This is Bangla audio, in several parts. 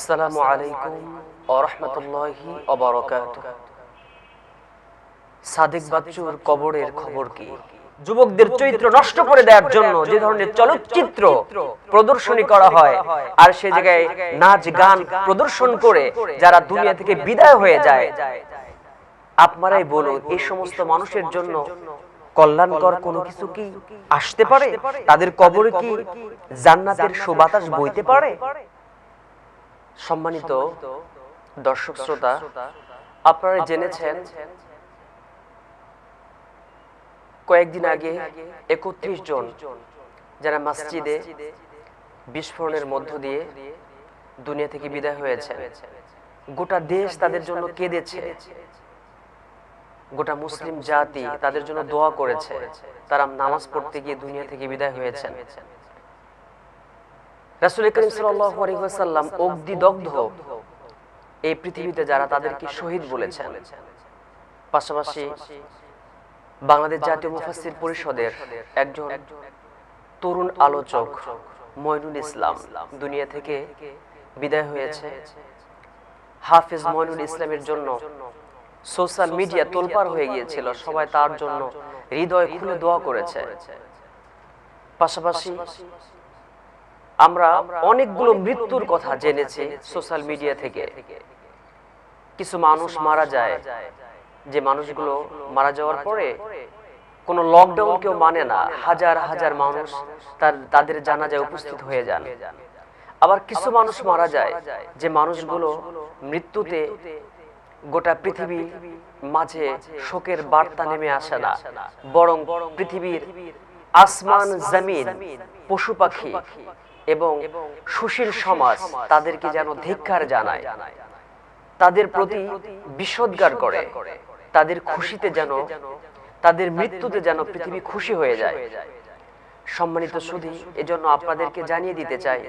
আসসালামু আলাইকুম সাদেক বাচ্চুর কবরের খবর কি? যুবকদের চরিত্র নষ্ট করে দেওয়ার জন্য যে ধরনের চলচ্চিত্র প্রদর্শনী করা হয়, আর সে জায়গায় নাচ, গান প্রদর্শন করে যারা দুনিয়া থেকে বিদায় হয়ে যায়, আপনারাই বলুন এই সমস্ত মানুষের জন্য কল্যাণকর কোনো কিছু কি আসতে পারে? তাদের কবরে কি জান্নাতের সুবাতাস বইতে পারে? সম্মানিত দর্শক শ্রোতা আপনারা জেনেছেন কয়েকদিন আগে একত্রিশ জন যারা মসজিদে বিস্ফোরণের মধ্য দিয়ে দুনিয়া থেকে বিদায় হয়েছে গোটা দেশ তাদের জন্য কেঁদেছে। গোটা মুসলিম জাতি তাদের জন্য দোয়া করেছে। তারা নামাজ পড়তে গিয়ে দুনিয়া থেকে বিদায় হয়েছেন। রাসুল করিম সাল্লাম অগ্নিদগ্ধ এই পৃথিবীতে যারা তাদেরকে শহীদ বলেছেন। পাশাপাশি বাংলাদেশ জাতীয় মুফাসির পরিষদের একজন তরুণ আলোচক মইনুল ইসলাম দুনিয়া থেকে বিদায় হয়েছে। হাফিজ মইনুল ইসলামের জন্য সোশ্যাল মিডিয়া তোলপার হয়ে গিয়েছিল। সবাই তার জন্য হৃদয় খুলে দোয়া করেছে। পাশাপাশি আমরা অনেকগুলো মৃত্যুর কথা জেনেছি সোশ্যাল মিডিয়া থেকে। কিছু মানুষ মারা যায় যে মানুষগুলো মারা যাওয়ার পরে কোনো লকডাউন কেউ মানে না। হাজার হাজার মানুষ তার তাদের জানাজায় উপস্থিত হয়ে যান। আবার কিছু মানুষ মারা যায় যে মানুষগুলো মৃত্যুতে গোটা পৃথিবী মাঝে শোকের বার্তা নেমে আসে না। বরং পৃথিবীর আসমান জমিন পশু পাখি এবং সুশীল সমাজ তাদেরকে যেন ধিক্কার জানায়। তাদের প্রতি বিষোদ্গার করে। তাদের খুশিতে যেন তাদের মৃত্যুতে যেন পৃথিবী খুশি হয়ে যায়। সম্মানিত সুধী এজন্য আপনাদেরকে জানিয়ে দিতে চাই।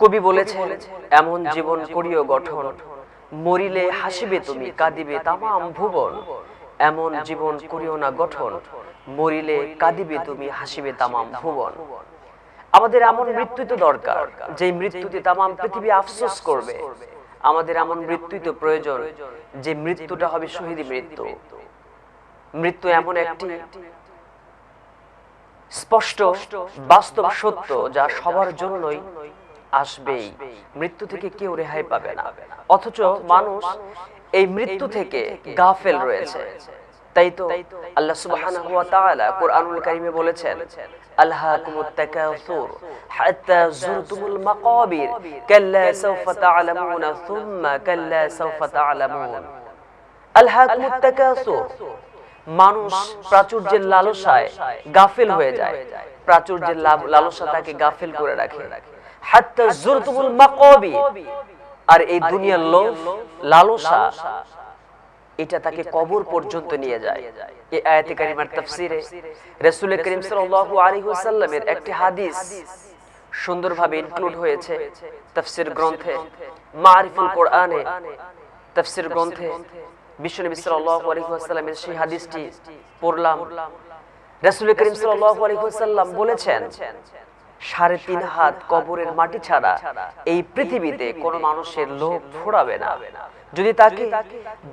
কবি বলেছেন এমন জীবন করিও গঠন। মরিলে হাসিবে তুমি কাঁদিবে তামাম ভুবন। এমন জীবন করিও না গঠন। মরিলে কাঁদিবে তুমি হাসিবে তামাম ভুবন। আমাদের এমন মৃত্যু তো দরকার যে মৃত্যুতে তামাম পৃথিবী আফসোস করবে। আমাদের এমন মৃত্যুই তো প্রয়োজন, যে মৃত্যুটা হবে শহীদ মৃত্যু। মৃত্যু এমন একটি স্পষ্ট, বাস্তব সত্য যা সবার জন্যই আসবেই। মৃত্যু থেকে কেউ রেহাই পাবে না। অথচ মানুষ এই মৃত্যু থেকে গাফেল রয়েছে। তাই তো আল্লাহ সুবহানাহু ওয়া তাআলা কোরআনুল কারীমে বলেছেন আলহাকুমুত তাকাসুর হাত্তা যুরতুমুল মাকাবির কাল্লা সাওফা তা'লামুনা সুম্মা কাল্লা সাওফা তা'লামুন আলহাকুমুত তাকাসুর মানুষ প্রাচুর্যের লালসায় গাফেল হয়ে যায় প্রাচুর্যের লালসা তাকে গাফেল করে রাখে। হাত্তা যুরতুমুল মাকাবির আর এই দুনিয়ার লোভ লালসা এটা তাকে কবর পর্যন্ত নিয়ে যায়। এই আয়াতে কারিমার তাফসিরে রাসূল করিম সাল্লাল্লাহু আলাইহি ওয়াসাল্লামের একটি হাদিস সুন্দরভাবে ইনক্লুড হয়েছে তাফসির গ্রন্থে মারিফুল কোরআনে তাফসির গ্রন্থে বিশ্বনবী সাল্লাল্লাহু আলাইহি ওয়াসাল্লামের সেই হাদিসটি পড়লাম। রাসূল করিম সাল্লাল্লাহু আলাইহি ওয়াসাল্লাম বলেছেন সাড়ে তিন হাত কবরের মাটি ছাড়া এই পৃথিবীতে কোন মানুষের লোভ ফোড়াবে না। যদি তাকে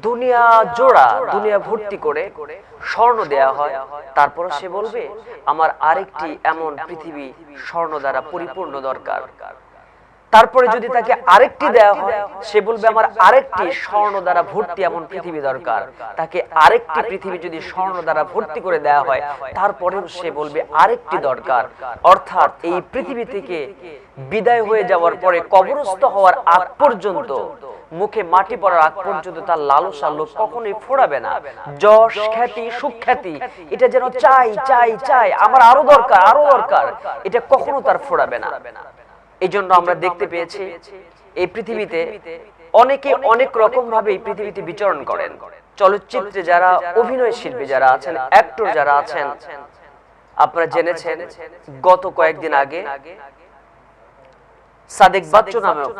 দুনিয়া জোড়া, দুনিয়া ভর্তি করে স্বর্ণ দেয়া হয় তারপর সে বলবে, আমার আরেকটি এমন পৃথিবী স্বর্ণ দ্বারা পরিপূর্ণ দরকার। তারপরে যদি তাকে আরেকটি দেওয়া হয়, সে বলবে, আমার আরেকটি স্বর্ণ দ্বারা ভর্তি এমন পৃথিবী দরকার। তাকে আরেকটি পৃথিবী যদি স্বর্ণ দ্বারা ভর্তি করে দেওয়া হয়, তারপরেও সে বলবে, আরেকটি দরকার। অর্থাৎ এই পৃথিবী থেকে বিদায় হয়ে যাওয়ার পরে কবরস্থ হওয়ার আগ পর্যন্ত মুখে মাটি পড়ার আগ পর্যন্ত তার লালসা লোক কখনোই ফোড়াবে না। যশ, খ্যাতি, সুখ্যাতি, এটা যেন চাই চাই চাই, আমার আরও দরকার আরও দরকার, এটা কখনো তার ফোড়াবে না। এই জন্য আমরা দেখতে পেয়েছি, এই পৃথিবীতে অনেকে অনেক রকম ভাবে এই পৃথিবীতে বিচরণ করেন। চলচ্চিত্রে যারা, অভিনয় শিল্পী যারা আছেন অ্যাক্টর যারা আছেন, আপনারা জেনেছেন, গত কয়েকদিন আগে সাদেক বাচ্চু নামক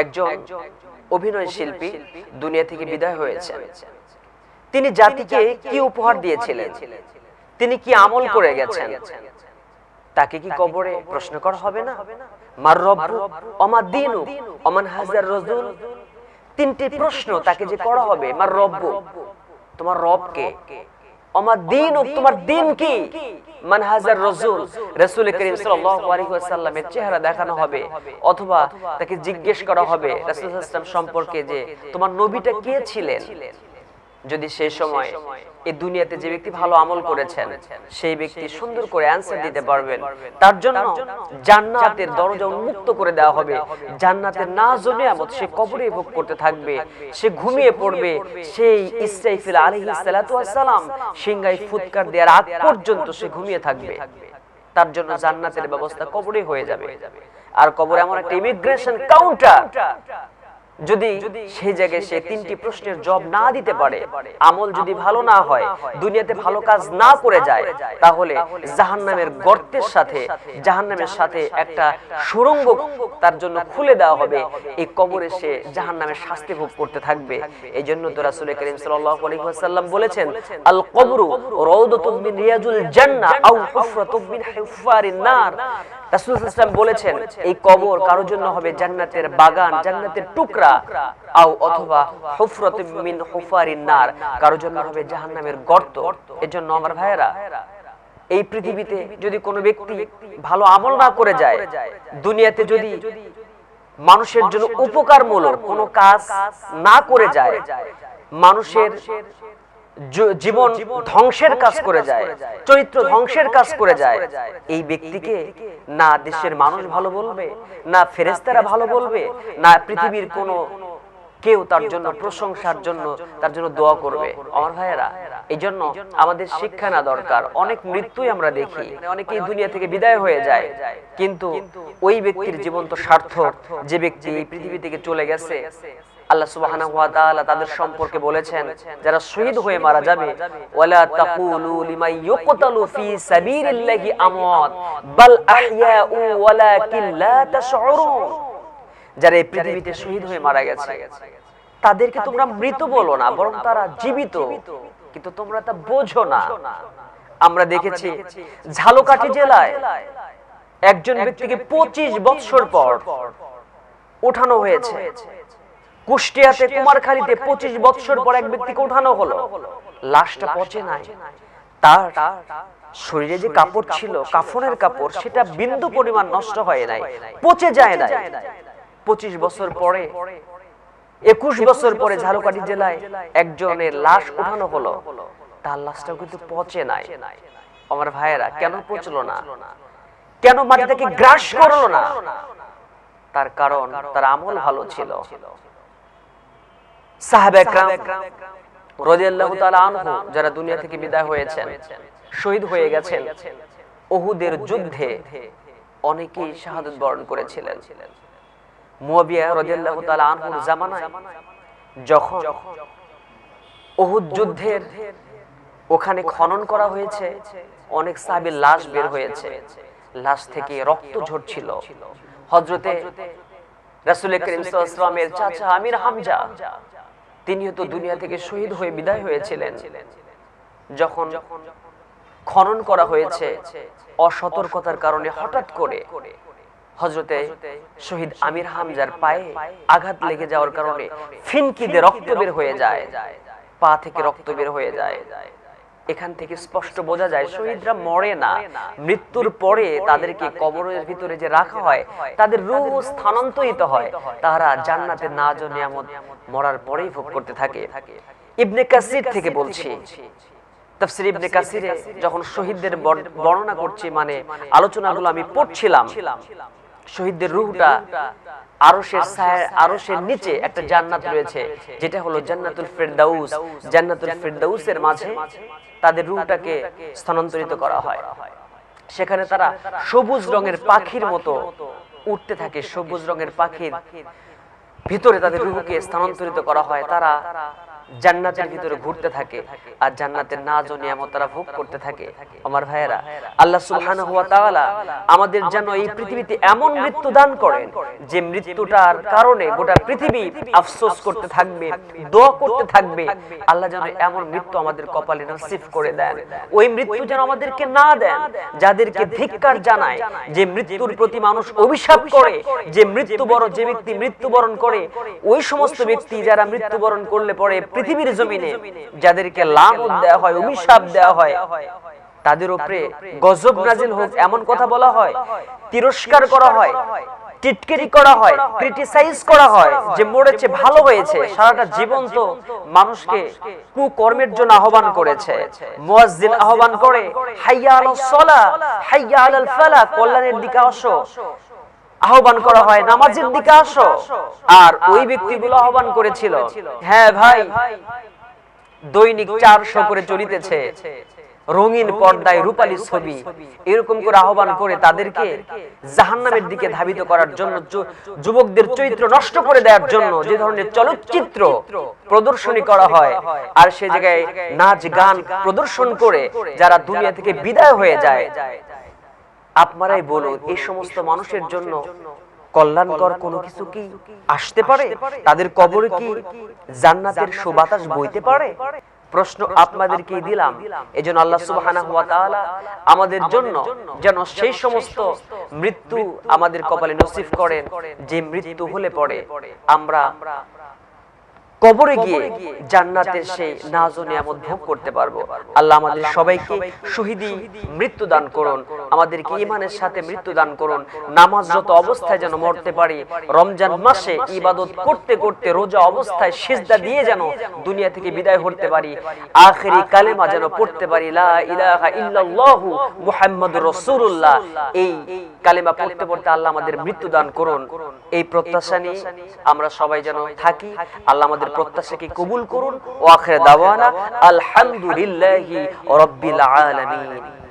একজন অভিনয় শিল্পী দুনিয়া থেকে বিদায় হয়েছেন। তিনি জাতিকে কি উপহার দিয়েছিলেন? তিনি কি আমল করে গেছেন? তাকে কি কবরে প্রশ্ন করা হবে না? মার রব্বু অমা দিনু অমান হাজার রজুল। তিনটি প্রশ্ন তাকে যে করা হবে মার রব্বু তোমার রব কে অমা দিন তোমার দিন কি? মান হাজার রসুল রসুল করিম সাল্লাল্লাহু চেহারা দেখানো হবে। অথবা তাকে জিজ্ঞেস করা হবে রসুল সম্পর্কে যে তোমার নবীটা কে ছিলেন? যদি সেই সময় এই দুনিয়াতে যে ব্যক্তি ভালো আমল করেছেন সেই ব্যক্তি সুন্দর করে অ্যান্সার দিতে পারবেন। তার জন্য জান্নাতের দরজা উন্মুক্ত করে দেওয়া হবে। জান্নাতের না জনিয়ামত সে কবরে ভোগ করতে থাকবে। সে ঘুমিয়ে পড়বে। সেই ইসরাইফিল ওয়াস সালাম সিংহায় ফুৎকার দেওয়ার আগ পর্যন্ত সে ঘুমিয়ে থাকবে। তার জন্য জান্নাতের ব্যবস্থা কবরে হয়ে যাবে। আর কবরে এমন একটা ইমিগ্রেশন কাউন্টার যদি সেই জায়গায় সে তিনটি প্রশ্নের জবাব না দিতে পারে আমল যদি ভালো না হয় দুনিয়াতে ভালো কাজ না করে যায় তাহলে জাহান্নামের গর্তের সাথে জাহান্নামের সাথে একটা সুরঙ্গ তার জন্য খুলে দেওয়া হবে এই কবরে সে জাহান্নামের শাস্তি ভোগ করতে থাকবে। এই জন্য তো রাসূল করিম ওয়াসাল্লাম বলেছেন আল কবরু রাউদাতুম মিন রিয়াজুল জান্নাহ আও হুফরাতুম মিন হুফারিন নার। রাসূল সাল্লাল্লাহু বলেছেন, এই কবর কারোর জন্য হবে জান্নাতের বাগান, জান্নাতের টুকরা, আও অথবা মিন হুফারিন নার, কারোর জন্য হবে জাহান্নামের গর্ত। আমার এই পৃথিবীতে যদি কোনো ব্যক্তি ভালো আমল না করে যায়, দুনিয়াতে যদি মানুষের জন্য উপকারমূলক কোনো কাজ না করে যায়, মানুষের জীবন ধ্বংসের কাজ করে যায়, চরিত্র ধ্বংসের কাজ করে যায়, এই ব্যক্তিকে না দেশের মানুষ ভালো বলবে, না ফেরেস্তারা ভালো বলবে, না পৃথিবীর কোনো কেউ তার জন্য প্রশংসার জন্য তার জন্য দোয়া করবে। আমার ভাইয়েরা এই জন্য আমাদের শিক্ষা না দরকার। অনেক মৃত্যুই আমরা দেখি, অনেকেই দুনিয়া থেকে বিদায় হয়ে যায়। কিন্তু ওই ব্যক্তির জীবন তো সার্থক যে ব্যক্তি এই পৃথিবী থেকে চলে গেছে আল্লাহ সুবহানাহু ওয়া তাআলা তাদের সম্পর্কে বলেছেন, যারা শহীদ হয়ে মারা যাবে, ওয়ালা তাকুলু ইউকতালু ফি সাবিলিল্লাহি আমওয়াত, বাল আহইয়াউ ওয়ালাকিন লা তাশউরুন। যারা এই পৃথিবীতে শহীদ হয়ে মারা গেছে, তাদেরকে তোমরা মৃত বলো না, বরং তারা জীবিত। কিন্তু তোমরা তা বোঝো না। আমরা দেখেছি ঝালকাঠি জেলায় একজন ব্যক্তিকে পঁচিশ বৎসর পর উঠানো হয়েছে। কুষ্টিয়াতে কুমারখালীতে পঁচিশ বৎসর পর এক ব্যক্তিকে উঠানো হলো। লাশটা পচে নাই। তার শরীরে যে কাপড় ছিল কাফনের কাপড় সেটা বিন্দু পরিমাণ নষ্ট হয় নাই। পচে যায় নাই। পঁচিশ বছর পরে একুশ বছর পরে ঝালকাঠি জেলায় একজনের লাশ উঠানো হলো। তার লাশটাও কিন্তু পচে নাই। আমার ভাইয়েরা কেন পচলো না? কেন মাটিটাকে গ্রাস করল না? তার কারণ তার আমল ভালো ছিল। সাহাবে একরাম রাদিয়াল্লাহু তাআলা আনহু যারা দুনিয়া থেকে বিদায় হয়েছেন শহীদ হয়ে গেছেন ওহুদের যুদ্ধে অনেকেই শাহাদাত বরণ করেছিলেন। মুয়াবিয়া রাদিয়াল্লাহু তাআলা আনহুর জামানায় যখন ওহুদ যুদ্ধের ওখানে খনন করা হয়েছে অনেক সাহাবীর লাশ বের হয়েছে। লাশ থেকে রক্ত ঝরছিল। হযরতে রাসূল করিম সাল্লাল্লাহু আলাইহি চাচা আমির হামজা তিনিও তো দুনিয়া থেকে শহীদ হয়ে বিদায় হয়েছিলেন। যখন খনন করা হয়েছে অসতর্কতার কারণে হঠাৎ করে হজরতে শহীদ আমির হামজার পায়ে আঘাত লেগে যাওয়ার কারণে ফিনকিতে রক্ত বের হয়ে যায়, পা থেকে রক্ত বের হয়ে যায়। এখান থেকে স্পষ্ট বোঝা যায়, শহীদরা মরে না। মৃত্যুর পরে তাদেরকে কবরের ভিতরে যে রাখা হয়, তাদের রূহ স্থানান্তরিত হয়। তারা জান্নাতের না নিয়ামত মরার পরেই ভোগ করতে থাকে। ইবনে কাসির থেকে বলছি, তাফসির ইবনে কাসিরে যখন শহীদদের বর্ণনা করছি মানে আলোচনাগুলো আমি পড়ছিলাম শহীদদের রূহটা আরশের ছায়ার আরশের নিচে একটা জান্নাত রয়েছে যেটা হলো জান্নাতুল ফিরদাউস। জান্নাতুল ফিরদাউসের মাঝে তাদের রূহটাকে স্থানান্তরিত করা হয়। সেখানে তারা সবুজ রঙের পাখির মতো উঠতে থাকে সবুজ রঙের পাখির ভিতরে তাদের রূহকে স্থানান্তরিত করা হয়। তারা জান্নাতের ভিতরে ঘুরতে থাকে আর জান্নাতের নাজ ও নিয়ামত তারা ভোগ করতে থাকে। আমার ভাইয়েরা আল্লাহ সুবহানাহু ওয়া তাআলা আমাদের যেন এই পৃথিবীতে এমন মৃত্যু দান করেন যে মৃত্যুটার কারণে গোটা পৃথিবী আফসোস করতে থাকবে দোয়া করতে থাকবে। আল্লাহ যেন এমন মৃত্যু আমাদের কপালে নসিব করে দেন। ওই মৃত্যু যেন আমাদেরকে না দেন যাদেরকে ধিক্কার জানায় যে মৃত্যুর প্রতি মানুষ অভিশাপ করে যে মৃত্যু বড় যে ব্যক্তি মৃত্যুবরণ করে ওই সমস্ত ব্যক্তি যারা মৃত্যুবরণ করলে পরে পৃথিবীর জমিনে যাদেরকে লানত দেওয়া হয় অভিশাপ দেওয়া হয় তাদের উপরে গজব নাজিল হোক এমন কথা বলা হয় তিরস্কার করা হয় টিটকেরি করা হয় ক্রিটিসাইজ করা হয় যে মরেছে ভালো হয়েছে সারাটা জীবন তো মানুষকে কুকর্মের জন্য আহ্বান করেছে। মুয়াজ্জিন আহ্বান করে হাইয়া আলাস সালা হাইয়া আলাল ফালা কল্যাণের দিকে আসো। আহ্বান করা হয় নামাজের দিকে আসো। আর ওই ব্যক্তিগুলো আহ্বান করেছিল হ্যাঁ ভাই দৈনিক চারশো করে চলিতেছে রঙিন পর্দায় রূপালী ছবি। এরকম করে আহ্বান করে তাদেরকে জাহান্নামের দিকে ধাবিত করার জন্য যুবকদের চরিত্র নষ্ট করে দেওয়ার জন্য যে ধরনের চলচ্চিত্র প্রদর্শনী করা হয় আর সে জায়গায় নাচ গান প্রদর্শন করে যারা দুনিয়া থেকে বিদায় হয়ে যায়। আপনারাই বলুন এই সমস্ত মানুষের জন্য কল্যাণকর কোনো কিছু কি আসতে পারে? তাদের কবরে কি জান্নাতের সুবাতাস বইতে পারে? প্রশ্ন আপনাদেরকে দিলাম। এজন্য আল্লাহ সুবহানাহু ওয়া তাআলা আমাদের জন্য যেন সেই সমস্ত মৃত্যু আমাদের কপালে নসিব করেন যে মৃত্যু হলে পড়ে। আমরা কবরে গিয়ে জান্নাতের সেই নাজ নিয়ামত ভোগ করতে পারব। আল্লাহ আমাদের সবাইকে শহীদি মৃত্যু দান করুন। আমাদেরকে ইমানের সাথে মৃত্যু দান করুন। নামাজরত অবস্থায় যেন মরতে পারি রমজান মাসে ইবাদত করতে করতে রোজা অবস্থায় সিজদা দিয়ে যেন দুনিয়া থেকে বিদায় হতে পারি আখেরি কালেমা যেন পড়তে পারি লা ইলাহা ইল্লাল্লাহু মুহাম্মাদুর রাসূলুল্লাহ। এই কালেমা পড়তে পড়তে আল্লাহ আমাদের মৃত্যু দান করুন। এই প্রত্যাশা নিয়ে আমরা সবাই যেন থাকি আল্লাহ আমাদের প্রত্যাশাকে কবুল করুন ও আখের দাওয়ানা আলহামদুলিল্লাহি রাব্বিল আলামিন